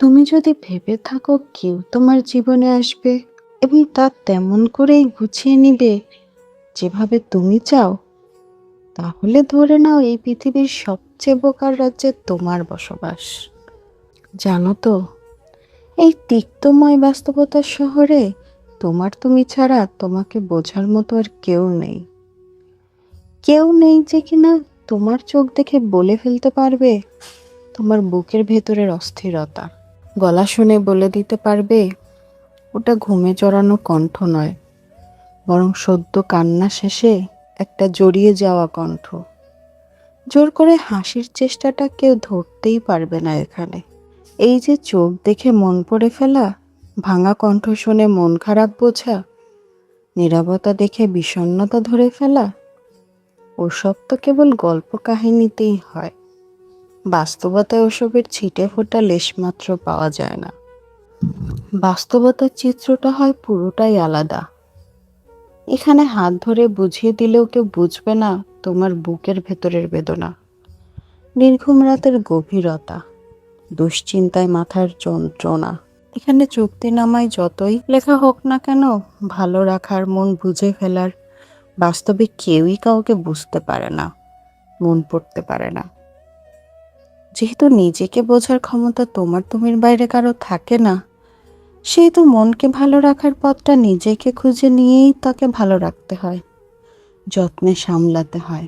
তুমি যদি ভেবে থাকো কেউ তোমার জীবনে আসবে এবং তা তেমন করেই গুছিয়ে নিবে যেভাবে তুমি চাও, তাহলে ধরে নাও এই পৃথিবীর সবচেয়ে বোকার রাজ্যে তোমার বসবাস। জানো তো, এই তিক্তময় বাস্তবতার শহরে তোমার তুমি ছাড়া তোমাকে বোঝার মতো আর কেউ নেই। কেউ নেই যে কিনা তোমার চোখ দেখে বলে ফেলতে পারবে তোমার বুকের ভেতরের অস্থিরতা। গলা শুনে বলে দিতে পারবে, ওটা ঘুমে চড়ানো কণ্ঠ নয়, বরং সদ্য কান্না শেষে একটা জড়িয়ে যাওয়া কণ্ঠ। জোর করে হাসির চেষ্টাটা কেউ ধরতেই পারবে না এখানে। এই যে চোখ দেখে মন পড়ে ফেলা, ভাঙা কণ্ঠ শুনে মন খারাপ বোঝা, নীরবতা দেখে বিষণ্ণতা ধরে ফেলা, ওসব তো কেবল গল্প কাহিনীতেই হয়। বাস্তবতায় ওসবের ছিটে ফোটা লেশমাত্র পাওয়া যায় না। বাস্তবতার চিত্রটা হয় পুরোটাই আলাদা। এখানে হাত ধরে বুঝিয়ে দিলেও কেউ বুঝবে না তোমার বুকের ভেতরের বেদনা। নির্ঘুম রাতের গভীরতা, দুশ্চিন্তায় মাথার যন্ত্রণা। এখানে চুক্তি নামায় যতই লেখা হোক না কেন, ভালো রাখার মন বুঝে ফেলার বাস্তবে কেউই কাউকে বুঝতে পারে না, মন পড়তে পারে না। যেহেতু নিজেকে বোঝার ক্ষমতা তোমার তুমির বাইরে কারও থাকে না, সেহেতু মনকে ভালো রাখার পথটা নিজেকে খুঁজে নিয়েই তাকে ভালো রাখতে হয়, যত্নে সামলাতে হয়।